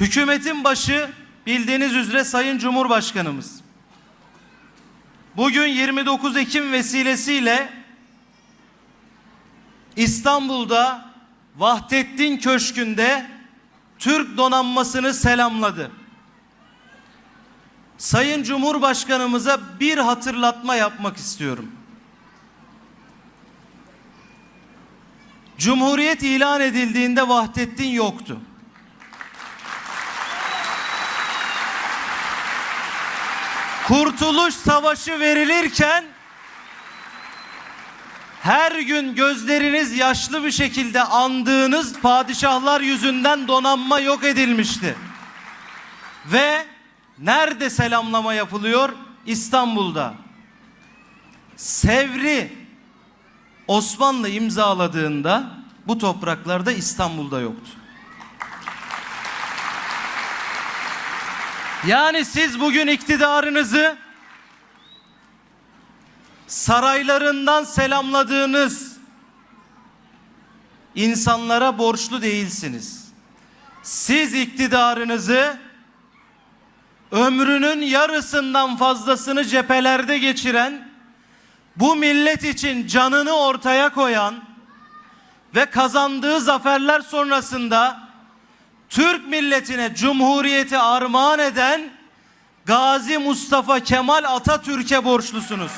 Hükümetin başı bildiğiniz üzere Sayın Cumhurbaşkanımız. Bugün 29 Ekim vesilesiyle İstanbul'da Vahdettin Köşkü'nde Türk donanmasını selamladı. Sayın Cumhurbaşkanımıza bir hatırlatma yapmak istiyorum. Cumhuriyet ilan edildiğinde Vahdettin yoktu. Kurtuluş Savaşı verilirken her gün gözleriniz yaşlı bir şekilde andığınız padişahlar yüzünden donanma yok edilmişti. Ve nerede selamlama yapılıyor? İstanbul'da. Sevri Osmanlı imzaladığında bu topraklarda İstanbul'da yoktu. Yani siz bugün iktidarınızı saraylarından selamladığınız insanlara borçlu değilsiniz. Siz iktidarınızı ömrünün yarısından fazlasını cephelerde geçiren, bu millet için canını ortaya koyan ve kazandığı zaferler sonrasında Türk milletine cumhuriyeti armağan eden Gazi Mustafa Kemal Atatürk'e borçlusunuz.